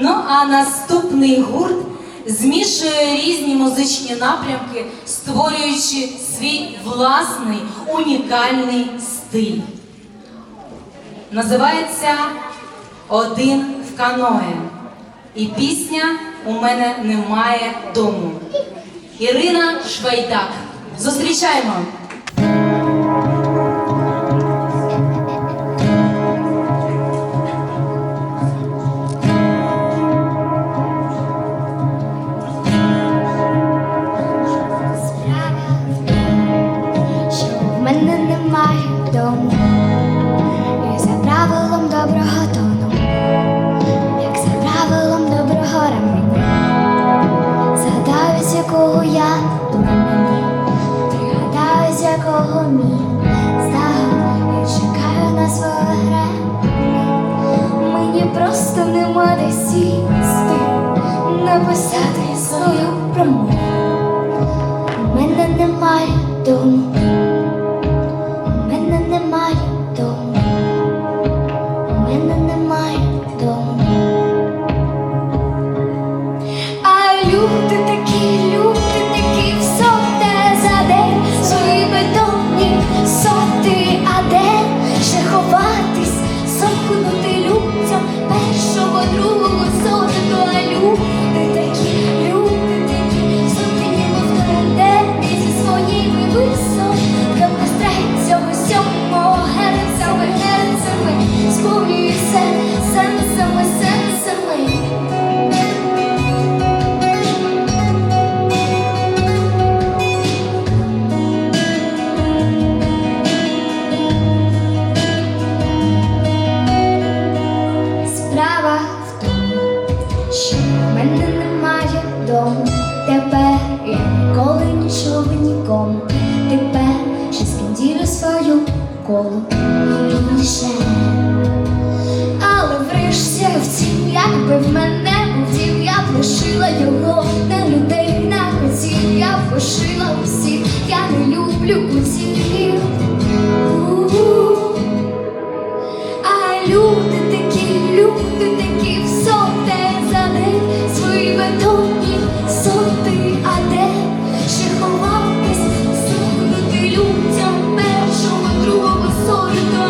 Ну а наступний гурт змішує різні музичні напрямки, створюючи свій власний унікальний стиль. Називається Один в каное. І пісня у мене немає дому. Ірина Швайдак. Зустрічаємо! Don't. що в мене немає дому, тепер я ніколи нічого, нікому, тепер ще скіндірю свою колу ніше. soy.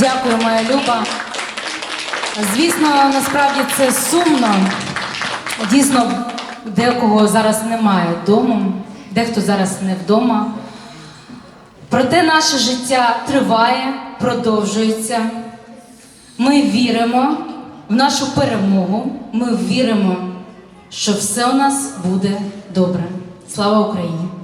Дякую, моя Люба. Звісно, насправді це сумно. Дійсно, декого зараз немає вдома, дехто зараз не вдома. Проте наше життя триває, продовжується. Ми віримо в нашу перемогу. Ми віримо, що все у нас буде добре. Слава Україні!